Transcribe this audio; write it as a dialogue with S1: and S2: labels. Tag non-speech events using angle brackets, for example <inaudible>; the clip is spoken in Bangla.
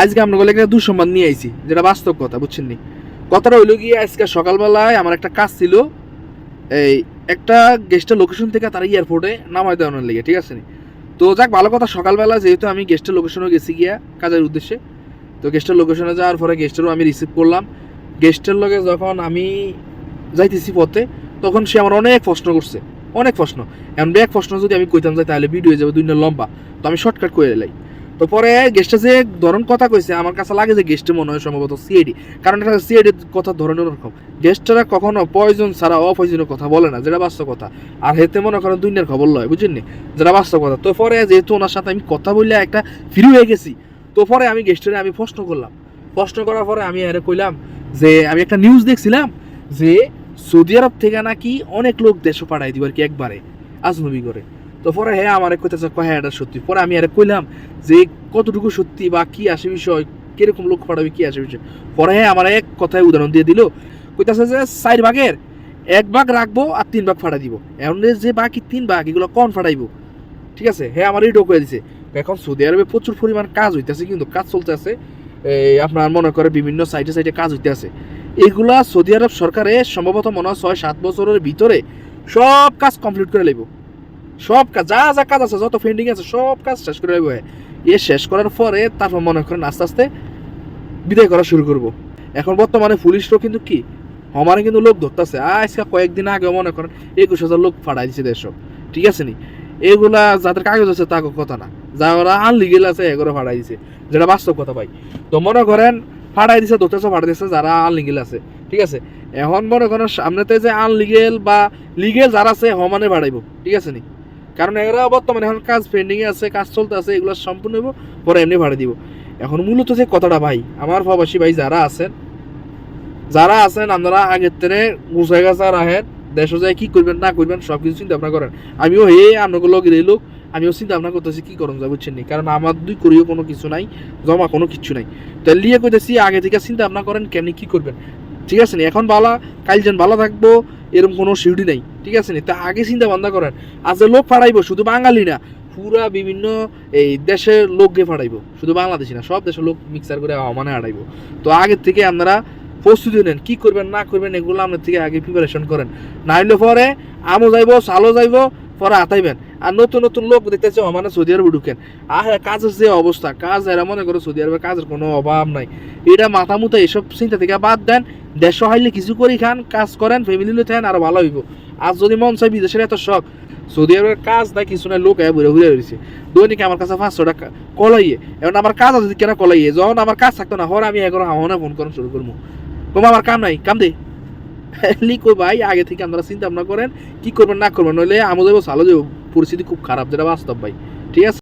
S1: আজকে আমরা বলে একটা দুঃসম্বাদ নিয়ে আইছি, যেটা বাস্তব কথা, বুঝছেন নি? কথাটা হইল গিয়ে আজকে সকালবেলায় আমার একটা কাজ ছিল, এই একটা গেস্টের লোকেশন থেকে তারা এয়ারপোর্টে নামাই দেওয়ানোর লেগে, ঠিক আছে নি? তো যাক, ভালো কথা, সকালবেলা যেহেতু আমি গেস্টের লোকেশনে গেছি গিয়া কাজের উদ্দেশ্যে, তো গেস্টের লোকেশনে যাওয়ার পরে গেস্টেরও আমি রিসিভ করলাম। গেস্টের লগে যখন আমি যাইতেছি পথে, তখন সে আমার অনেক প্রশ্ন করছে, অনেক প্রশ্ন। এমন এক প্রশ্ন যদি আমি কইতাম যাই তাহলে ভিডিও যাবে দুই লম্বা, তো আমি শর্টকাট করে এলাই তো পরে গেস্টে যে ধরন কথা কইছে, আমার কাছে লাগে যে গেস্টে মনে হয় সম্ভবত সিআইডি কারণ এটা সিআইডির কথা ধরনের রকম গেস্টরা কখনো প্রয়োজন ছাড়া অপ্রয়োজনীয় কথা বলে না, যেটা বাস্তব কথা। আর হেতে মনে করেন দুনিয়ার খবর লয়, বুঝছেন নি? যেটা বাস্তব কথা। তো পরে যেহেতু ওনার সাথে আমি কথা বললে একটা ফ্রি হয়ে গেছি, তো পরে আমি গেস্টের আমি প্রশ্ন করলাম। প্রশ্ন করার পরে আমি আরে কইলাম যে, আমি একটা নিউজ দেখছিলাম যে, সৌদি আরব থেকে নাকি অনেক লোক দেশে পাঠাই দিব আর কি একবারে, আজনবি করে। তো পরে হ্যাঁ আমার কইতেছে হ্যাঁ এটা সত্যি। পরে আমি আরে কইলাম যে, কতটুকু সত্যি বা কি আসে বিষয়? কীরকম লোক পাঠাবে, কি আসে বিষয়? পরে হ্যাঁ আমার এক কথায় উদাহরণ দিয়ে দিল। কইতাছে যে, চার ভাগের, এক ভাগ রাখব আর তিন ভাগ ফাটাই দিব। এখন যে বাকি তিন ভাগ, এগুলো কন ফাটাইবো? ঠিক আছে? হ্যাঁ আমার এই ডকুয়ে দিছে। এখন সৌদি আরবে প্রচুর পরিমাণ কাজ হইতেছে কিন্তু, কাজ চলতে আছে এই আপনার মনে করে বিভিন্ন সাইডে সাইডে কাজ হইতে আছে এগুলা সৌদি আরব সরকারে সম্ভবত মনে হয় ছয় সাত বছরের ভিতরে সব কাজ কমপ্লিট করে লইব। সব কাজ, যা যা কাজ আছে, যত পেন্ডিং আছে, সব কাজ শেষ করে লইব এ শেষ করার পরে তারপর মনে করেন আস্তে আস্তে বিদায় করা শুরু করব। এখন বর্তমানে পুলিশরাও কিন্তু কি, আমারে কিন্তু লোক ধরতেছে। আজকে কয়েকদিন আগে মনে করেন একুশ হাজার লোক ফাটাই দিছে দেশ ঠিক আছে নি? এগুলা যাদের কাগজ আছে তা কথা না। যারা আনলিগেল আছে, এগুলো ফাটাই দিছে। যেটা বাস্তব কথা ভাই। তো মনে করেন ফাটাই দিছে, ধরতেছে ফাটাই দিছে, যারা আনলিগেল আছে। ঠিক আছে? এখন মনে করেন সামনেতে যে আনলিগেল বা লিগেল যারা আছে, সমানে বাড়াইব ঠিক আছে নি? কারণ এরা বর্তমানে এখন কাজ পেন্ডিং এ আছে, কাজ চলতে আছে, এগুলো সম্পূর্ণ হইব, পরে এমনি ভাড়া দিব। এখন মূলত যে কথাটা ভাই, আমার প্রবাসী ভাই যারা আছেন যারা আছেন, আপনারা আগের থেকে গুছাই গাছা রাখেন দেশে যায় কি করবেন, না করবেন সব কিছু চিন্তা ভাবনা করেন। আমিও হে আপনাকে লগে লোক আমিও চিন্তা ভাবনা করতেছি কি করুন যা বুঝছেন নি? কারণ আমার দুই করিও কোনো কিছু নাই, জমা কোনো কিছু নাই। তো লিয়ে কইতেছি, আগে থেকে চিন্তা ভাবনা করেন কেমনি কি করবেন। ঠিক আছে নি? এখন ভালো কাল যেন ভালো থাকব এরকম কোনো সিউড়ি নাই, ঠিক আছে নি? তা আগে চিন্তা ভাবনা করেন, আজ লোক ফাড়াইবো, শুধু বাঙালি না, পুরা বিভিন্ন এই দেশের লোককে ফাড়াইবো, শুধু বাংলাদেশি না, সব দেশের লোক মিক্সার করে মানে হারাইবো তো আগের থেকে আপনারা প্রস্তুতি নেন, কি করবেন, না করবেন, এগুলো আপনার থেকে আগে প্রিপারেশন করেন। না হইলে পরে আমও যাইবো সালও যাইবো, পরে আতাইবেন। আর নতুন নতুন লোক দেখতেছে মানে সৌদি আরবে ঢুকেন। আর কাজের যে অবস্থা, কাজ এরা মনে করো সৌদি আরবে কাজের কোনো অভাব নাই। এটা মাথা মুথা এসব চিন্তা থেকে বাদ দেন দেশ হাইলে কিছু করি খান, কাজ করেন ফ্যামিলি নিয়ে থাকেন আরও ভালো হইব। আর যদি মন চাই বিদেশের এত শখ, সৌদি আরবের কাজ নাই, কিছু নাই, লোক ঘুরে ঘুরে রয়েছে দৈনিক আমার কাছে পাঁচশো টাকা কলাইয়ে, এখন আমার কাজ আছে, কেন কলাইয়ে? যখন আমার কাজ থাকতো না, হর আমি এখন হাওনা ফোন করেন শুরু করব। কমা আমার কাম নাই, কাম দে। <laughs> লিখো ভাই, আগে থেকে আপনারা চিন্তা ভাবনা করেন, কি করবেন, না করবেন, নইলে আমাদের ভালো যাব পরিস্থিতি খুব খারাপ, যেটা বাস্তব ভাই। ঠিক আছে?